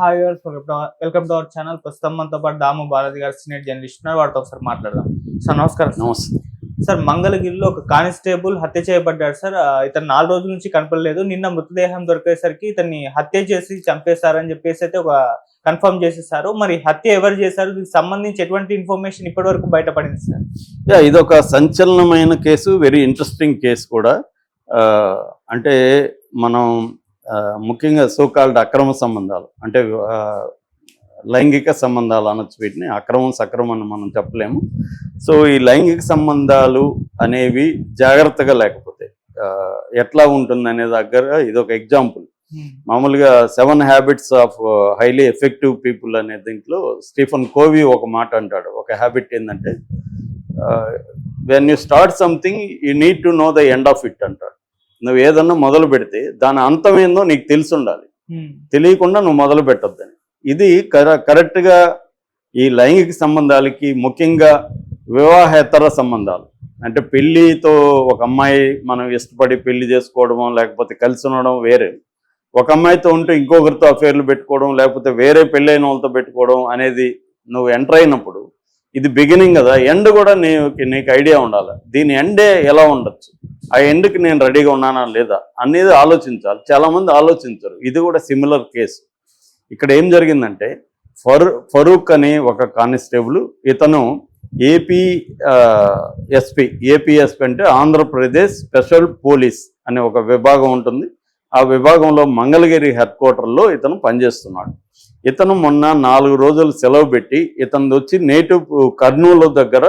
Hi welcome to our channel ప్రస్తుతం మనతో పాటు దాము బాలాజీ గారు సీనియర్ జర్నలిస్ట్ ఉన్నారు. వాటితో ఒకసారి మాట్లాడదాం. సార్ నమస్కారం. నమస్తే. సార్ మంగళగిరిలో ఒక కానిస్టేబుల్ హత్య చేయబడ్డాడు సార్. ఇతను నాలుగు రోజుల నుంచి కనపడలేదు. నిన్న మృతదేహం దొరికేసరికి ఇతన్ని హత్య చేసి చంపేశారని చెప్పేసి అయితే ఒక కన్ఫర్మ్ చేసేసారు. మరి హత్య ఎవరు చేశారు? దీనికి సంబంధించి ఎటువంటి ఇన్ఫర్మేషన్ ఇప్పటి వరకు బయటపడింది సార్? ఇది ఒక సంచలనమైన కేసు వెరీ ఇంట్రెస్టింగ్ కేసు కూడా. అంటే మనం ముఖ్యంగా సోకాల్డ్ అక్రమ సంబంధాలు అంటే లైంగిక సంబంధాలు అనొచ్చు వీటిని. అక్రమం సక్రమం అని మనం చెప్పలేము. సో ఈ లైంగిక సంబంధాలు అనేవి జాగ్రత్తగా లేకపోతే ఎట్లా ఉంటుంది అనే దగ్గర ఇది ఒక ఎగ్జాంపుల్ మామూలుగా seven habits of highly effective people అనే దీంట్లో స్టీఫన్ కోవి ఒక మాట అంటాడు. ఒక హ్యాబిట్ ఏంటంటే when you start something you need to know the end of it అంటాడు. నువ్వు ఏదన్నా మొదలు పెడితే దాని అంతం ఏందో నీకు తెలిసి ఉండాలి తెలియకుండా నువ్వు మొదలు పెట్టొద్దని. ఇది కర కరెక్ట్గా ఈ లైంగిక సంబంధాలకి ముఖ్యంగా వివాహేతర సంబంధాలు. అంటే పెళ్ళితో ఒక అమ్మాయి మనం ఇష్టపడి పెళ్ళి చేసుకోవడమో లేకపోతే కలిసి ఉండడం వేరే. ఒక అమ్మాయితో ఉంటే ఇంకొకరితో అఫేర్లు పెట్టుకోవడం లేకపోతే వేరే పెళ్ళైన వాళ్ళతో పెట్టుకోవడం అనేది నువ్వు ఎంటర్ అయినప్పుడు ఇది బిగినింగ్ కదా ఎండ్ కూడా నీకు నీకు ఐడియా ఉండాలి. దీని ఎండే ఎలా ఉండొచ్చు? ఆ ఎండ్కి నేను రెడీగా ఉన్నానా లేదా అనేది ఆలోచించాలి. చాలామంది ఆలోచించరు. ఇది కూడా సిమిలర్ కేసు ఇక్కడ ఏం జరిగిందంటే ఫరూ ఫరూక్ అనే ఒక కానిస్టేబుల్ ఇతను ఏపీ ఎస్పీ ఏపీఎస్పీ అంటే ఆంధ్రప్రదేశ్ స్పెషల్ పోలీస్ అనే ఒక విభాగం ఉంటుంది. ఆ విభాగంలో మంగళగిరి హెడ్ క్వార్టర్లో ఇతను పనిచేస్తున్నాడు. ఇతను మొన్న నాలుగు రోజులు సెలవు పెట్టి ఇతను వచ్చి నేటివ్ కర్నూలు దగ్గర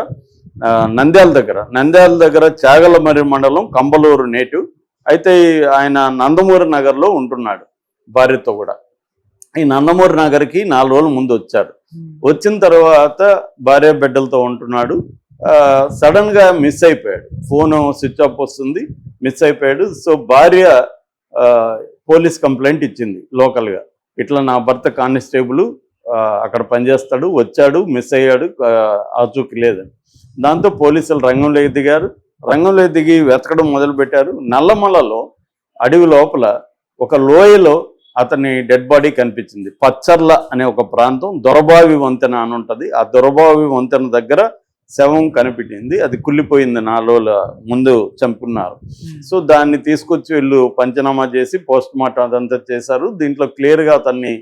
నంద్యాల దగ్గర. నంద్యాల దగ్గర చాగలమరి మండలం కంబలూరు నేటివ్ అయితే ఆయన నందమూరి నగర్లో ఉంటున్నాడు భార్యతో కూడా. ఈ నందమూరి నగర్కి నాలుగు రోజుల ముందు వచ్చారు వచ్చిన తర్వాత భార్య బిడ్డలతో ఉంటున్నాడు. సడన్గా మిస్ అయిపోయాడు. ఫోను స్విచ్ ఆఫ్ వస్తుంది మిస్ అయిపోయాడు. సో భార్య పోలీస్ కంప్లైంట్ ఇచ్చింది లోకల్గా. ఇట్లా నా భర్త కానిస్టేబుల్ అక్కడ పనిచేస్తాడు వచ్చాడు మిస్ అయ్యాడు ఆచూకీ లేదని దాంతో పోలీసులు రంగంలోకి దిగారు. రంగంలోకి దిగి వెతకడం మొదలు పెట్టారు నల్లమలలో అడవి లోపల ఒక లోయలో అతని డెడ్ బాడీ కనిపించింది. పచ్చర్ల అనే ఒక ప్రాంతం దొరబావి వంతెన అని ఉంటుంది. ఆ దొరబావి వంతెన దగ్గర శవం కనిపించింది. అది కుళ్ళిపోయింది నాలుగుల ముందు చంపుకున్నారు. సో దాన్ని తీసుకొచ్చి వీళ్ళు పంచనామా చేసి పోస్ట్ మార్టం అదంతా చేశారు. దీంట్లో క్లియర్గా అతన్ని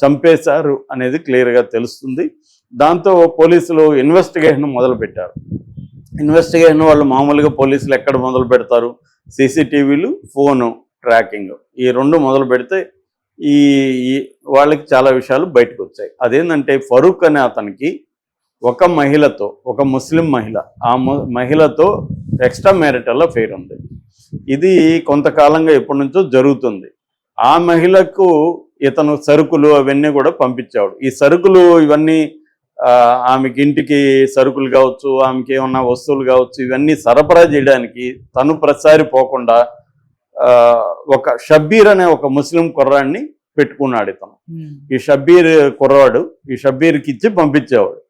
చంపేశారు అనేది క్లియర్గా తెలుస్తుంది. దాంతో పోలీసులు ఇన్వెస్టిగేషన్ మొదలుపెట్టారు. ఇన్వెస్టిగేషన్ వాళ్ళు మామూలుగా పోలీసులు ఎక్కడ మొదలు పెడతారు? సీసీటీవీలు ఫోను ట్రాకింగ్ ఈ రెండు మొదలు పెడితే ఈ వాళ్ళకి చాలా విషయాలు బయటకు వచ్చాయి. అదేంటంటే ఫరూక్ అనే అతనికి ఒక మహిళతో ఒక ముస్లిం మహిళ ఆ మహిళతో ఎక్స్ట్రా మ్యారిటల్ అఫేర్ ఉంది. ఇది కొంతకాలంగా ఎప్పటి నుంచో జరుగుతుంది. ఆ మహిళకు ఇతను సరుకులు అవన్నీ కూడా పంపించాడు ఈ సరుకులు ఇవన్నీ ఆమెకి ఇంటికి సరుకులు కావచ్చు ఆమెకి ఏమన్నా వస్తువులు కావచ్చు ఇవన్నీ సరఫరా చేయడానికి తను ప్రతిసారి పోకుండా ఆ, ఒక షబ్బీర్ అనే ఒక ముస్లిం కుర్రాడిని పెట్టుకున్నాడు ఇతను. ఈ షబ్బీర్ కుర్రాడు ఈ షబ్బీర్కి ఇచ్చి పంపించేవాడు.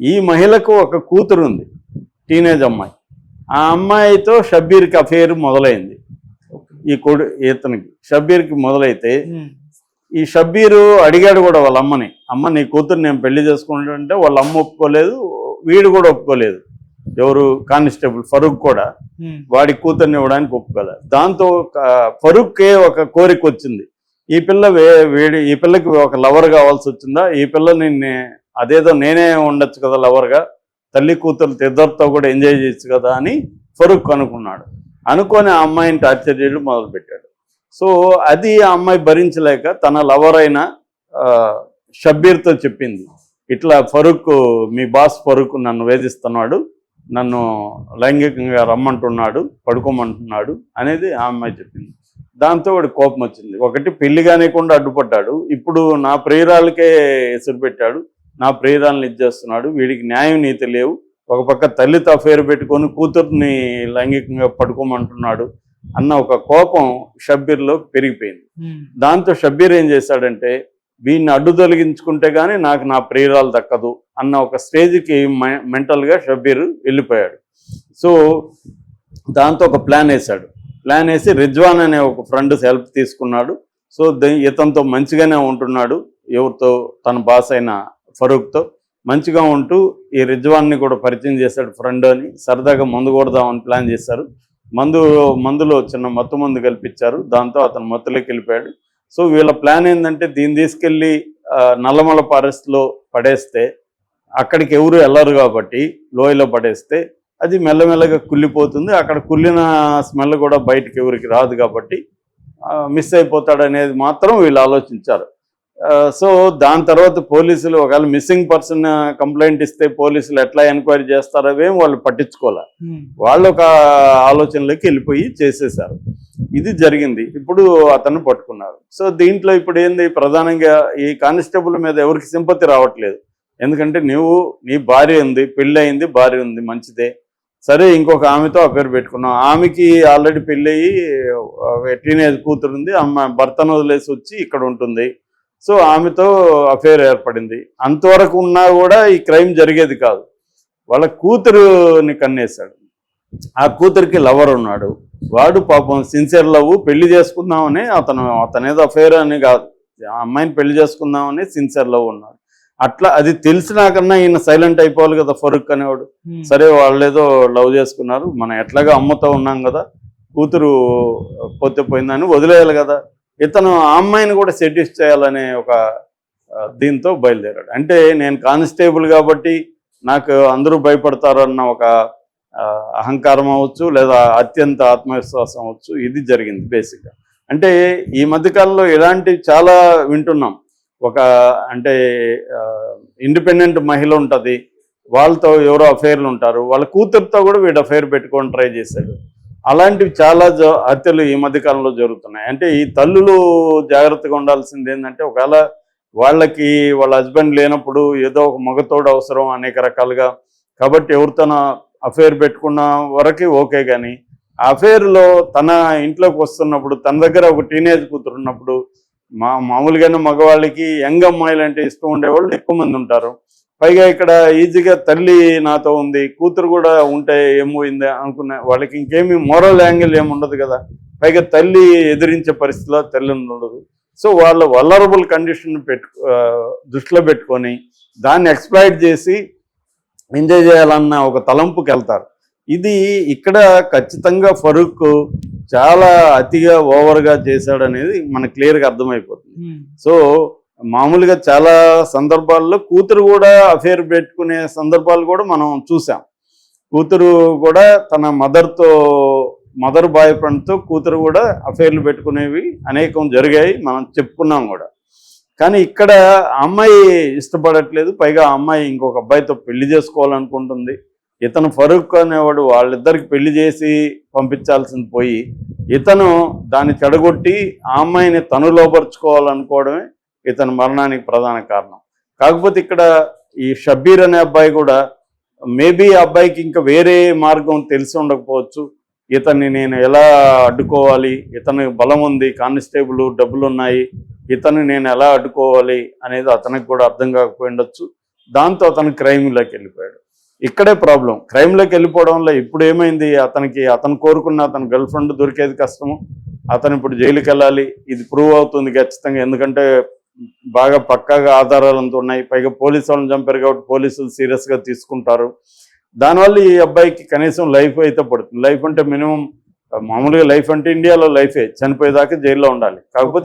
ఈ మహిళకు ఒక కూతురు ఉంది టీనేజ్ అమ్మాయి. ఆ అమ్మాయితో షబ్బీర్కి అఫేర్ మొదలైంది. ఈ కొడు ఇతనికి. షబ్బీర్కి మొదలైతే ఈ షబ్బీరు అడిగాడు కూడా వాళ్ళ అమ్మని అమ్మ నీ కూతురు నేను పెళ్ళి చేసుకుంటుంటే వాళ్ళ అమ్మ ఒప్పుకోలేదు వీడు కూడా ఒప్పుకోలేదు. ఎవరు కానిస్టేబుల్ ఫరూక్ కూడా వాడి కూతుర్ని ఇవ్వడానికి ఒప్పుకోలేదు దాంతో ఫరూక్కే ఒక కోరిక వచ్చింది. ఈ పిల్ల వే వీడి ఈ పిల్లకి ఒక లవర్ కావాల్సి వచ్చిందా? ఈ పిల్లని అదేదో నేనే ఉండొచ్చు కదా లవర్గా తల్లి కూతురు ఇద్దరితో కూడా ఎంజాయ్ చేయొచ్చు కదా అని ఫరూక్ అనుకున్నాడు. అనుకొని ఆ అమ్మాయిని టార్చర్ చేయడం మొదలుపెట్టాడు. సో అది ఆ అమ్మాయి భరించలేక తన లవర్ అయిన షబ్బీర్తో చెప్పింది. ఇట్లా ఫరూక్ మీ బాస్ ఫరూక్ నన్ను వేధిస్తున్నాడు నన్ను లైంగికంగా రమ్మంటున్నాడు పడుకోమంటున్నాడు అనేది ఆ అమ్మాయి చెప్పింది. దాంతో వాడు కోపం వచ్చింది. ఒకటి పెళ్ళి కానికుండా అడ్డుపడ్డాడు. ఇప్పుడు నా ప్రియురాలకే ఎసురు పెట్టాడు. నా ప్రియురాలను ఇచ్చేస్తున్నాడు వీడికి న్యాయం నీతి లేవు. ఒక పక్క తల్లితో అఫేర్ పెట్టుకొని కూతుర్ని లైంగికంగా పడుకోమంటున్నాడు. అన్న ఒక కోపం షబ్బీర్లో పెరిగిపోయింది. దాంతో షబ్బీర్ ఏం చేశాడంటే వీడిని అడ్డు తొలగించుకుంటే గానీ నాకు నా ప్రియురాలు దక్కదు అన్న ఒక స్టేజ్కి మెంటల్గా షబ్బీర్ వెళ్ళిపోయాడు. సో దాంతో ఒక ప్లాన్ వేశాడు. ప్లాన్ వేసి రిజ్వాన్ అనే ఒక ఫ్రెండ్ హెల్ప్ తీసుకున్నాడు. సో ఇతనితో మంచిగానే ఉంటున్నాడు. ఎవరితో తన బాస్ అయిన ఫరూక్తో మంచిగా ఉంటూ ఈ రిజ్వాన్ని కూడా పరిచయం చేశాడు ఫ్రెండ్ అని. సరదాగా మందు కొడదామని ప్లాన్ చేశారు. మందు మందులో చిన్న మత్తు మందు కల్పించారు దాంతో అతను మత్తులోకి వెళ్ళిపోయాడు. సో వీళ్ళ ప్లాన్ ఏంటంటే దీన్ని తీసుకెళ్ళి నల్లమల ఫారెస్ట్లో పడేస్తే అక్కడికి ఎవరు వెళ్ళరు కాబట్టి లోయలో పడేస్తే అది మెల్లమెల్లగా కుళ్ళిపోతుంది. అక్కడ కుళ్ళిన స్మెల్ కూడా బయటకు ఎవరికి రాదు కాబట్టి మిస్ అయిపోతాడనేది మాత్రం వీళ్ళు ఆలోచించారు. సో దాని తర్వాత పోలీసులు ఒకవేళ మిస్సింగ్ పర్సన్ కంప్లైంట్ ఇస్తే పోలీసులు ఎట్లా ఎంక్వైరీ చేస్తారో అవేం వాళ్ళు పట్టించుకోలే. వాళ్ళు ఒక ఆలోచనలోకి వెళ్ళిపోయి చేసేసారు ఇది జరిగింది. ఇప్పుడు అతన్ని పట్టుకున్నారు. సో దీంట్లో ఇప్పుడు ఏంది? ప్రధానంగా ఈ కానిస్టేబుల్ మీద ఎవరికి సింపతి రావట్లేదు. ఎందుకంటే నువ్వు నీ భార్య ఉంది పెళ్ళి అయింది భార్య ఉంది మంచిదే. సరే ఇంకొక ఆమెతో అఫేర్ పెట్టుకున్నావు. ఆమెకి ఆల్రెడీ పెళ్ళి అయ్యి టీనేజ్ కూతురు ఉంది అమ్మ భర్తను వదిలేసి వచ్చి ఇక్కడ ఉంటుంది. సో ఆమెతో అఫేర్ ఏర్పడింది. అంతవరకు ఉన్నా కూడా ఈ క్రైమ్ జరిగేది కాదు. వాళ్ళ కూతురుని కన్నేశాడు. ఆ కూతురికి లవర్ ఉన్నాడు. వాడు పాపం సిన్సియర్ లవ్ పెళ్ళి చేసుకుందామని అతను అతనేదో అఫేర్ అని కాదు ఆ అమ్మాయిని పెళ్ళి చేసుకుందామని సిన్సియర్ లవ్ ఉన్నాడు. అట్లా అది తెలిసినాకన్నా ఈయన సైలెంట్ అయిపోవాలి కదా ఫరూక్ అనేవాడు. సరే వాళ్ళు ఏదో లవ్ చేసుకున్నారు. మనం ఎట్లాగా అమ్మతో ఉన్నాం కదా. కూతురు పోతే పోయిందని వదిలేయాలి కదా. ఇతను ఆ అమ్మాయిని కూడా సెటిస్ చేయాలనే ఒక దీంతో బయలుదేరాడు. అంటే నేను కానిస్టేబుల్ కాబట్టి నాకు అందరూ భయపడతారు అన్న ఒక అహంకారం అవ్వచ్చు లేదా అత్యంత ఆత్మవిశ్వాసం అవ్వచ్చు. ఇది జరిగింది బేసిక్గా అంటే ఈ మధ్యకాలంలో ఇలాంటివి చాలా వింటున్నాం. ఒక అంటే ఇండిపెండెంట్ మహిళ ఉంటుంది. వాళ్ళతో ఎవరో అఫైర్లు ఉంటారు. వాళ్ళ కూతురుతో కూడా వీడు అఫైర్ పెట్టుకొని ట్రై చేశాడు. అలాంటివి చాలా హత్యలు ఈ మధ్య కాలంలో జరుగుతున్నాయి. అంటే ఈ తల్లులు జాగ్రత్తగా ఉండాల్సింది ఏంటంటే ఒకవేళ వాళ్ళకి వాళ్ళ హస్బెండ్ లేనప్పుడు ఏదో ఒక మగతోడు అవసరం అనేక రకాలుగా. కాబట్టి ఎవరితోన అఫైర్ పెట్టుకున్న వరకు ఓకే కానీ అఫైర్లో తన ఇంట్లోకి వస్తున్నప్పుడు తన దగ్గర ఒక టీనేజ్ కూతురు ఉన్నప్పుడు మా మామూలుగానే మగవాళ్ళకి యంగ్ అమ్మాయిలు అంటే ఇష్టం ఉండేవాళ్ళు ఎక్కువ మంది ఉంటారు. పైగా ఇక్కడ ఈజీగా తల్లి నాతో ఉంది కూతురు కూడా ఉంటే ఏమైంది అనుకునే వాళ్ళకి ఇంకేమి మోరల్ యాంగిల్ ఏమి ఉండదు కదా. పైగా తల్లి ఎదిరించే పరిస్థితిలో తల్లి ఉండదు. సో వాళ్ళ వల్లరబుల్ కండిషన్ పెట్టు దృష్టిలో పెట్టుకొని దాన్ని ఎక్స్ప్లాయిట్ చేసి ఎంజాయ్ చేయాలన్న ఒక తలంపుకి వెళ్తారు. ఇది ఇక్కడ ఖచ్చితంగా ఫరూక్ చాలా అతిగా ఓవర్గా చేశాడు అనేది మనకు క్లియర్గా అర్థమైపోతుంది. సో మామూలుగా చాలా సందర్భాల్లో కూతురు కూడా అఫేర్ పెట్టుకునే సందర్భాలు కూడా మనం చూసాం. కూతురు కూడా తన మదర్తో మదర్ బాయ్ ఫ్రెండ్తో కూతురు కూడా అఫేర్లు పెట్టుకునేవి అనేకం జరిగాయి మనం చెప్పుకున్నాం కూడా. కానీ ఇక్కడ ఆ అమ్మాయి ఇష్టపడట్లేదు పైగా ఆ అమ్మాయి ఇంకొక అబ్బాయితో పెళ్ళి చేసుకోవాలనుకుంటుంది. ఇతను ఫరూక్ అనేవాడు వాళ్ళిద్దరికి పెళ్ళి చేసి పంపించాల్సింది పోయి ఇతను దాన్ని చెడగొట్టి ఆ అమ్మాయిని తను లోపరుచుకోవాలనుకోవడమే ఇతని మరణానికి ప్రధాన కారణం. కాకపోతే ఇక్కడ ఈ షబ్బీర్ అనే అబ్బాయి కూడా మేబీ ఆ అబ్బాయికి ఇంకా వేరే మార్గం తెలిసి ఉండకపోవచ్చు. ఇతన్ని నేను ఎలా అడ్డుకోవాలి? ఇతనికి బలం ఉంది కానిస్టేబుల్ డబ్బులు ఉన్నాయి ఇతన్ని నేను ఎలా అడ్డుకోవాలి అనేది అతనికి కూడా అర్థం కాకపోయి ఉండొచ్చు. దాంతో అతను క్రైమ్లోకి వెళ్ళిపోయాడు. ఇక్కడే ప్రాబ్లం. క్రైమ్లోకి వెళ్ళిపోవడం వల్ల ఇప్పుడు ఏమైంది? అతనికి అతను కోరుకున్న అతని గర్ల్ ఫ్రెండ్ దొరికేది కష్టము. అతను ఇప్పుడు జైలుకి వెళ్ళాలి. ఇది ప్రూవ్ అవుతుంది ఖచ్చితంగా. ఎందుకంటే బాగా పక్కాగా ఆధారాలంతా ఉన్నాయి. పైగా పోలీసు వాళ్ళని చంపారు కాబట్టి పోలీసులు సీరియస్గా తీసుకుంటారు. దానివల్ల ఈ అబ్బాయికి కనీసం లైఫ్ అయితే పడుతుంది. లైఫ్ అంటే మినిమం మామూలుగా లైఫ్ అంటే ఇండియాలో లైఫే. చనిపోయేదాకా జైల్లో ఉండాలి. కాకపోతే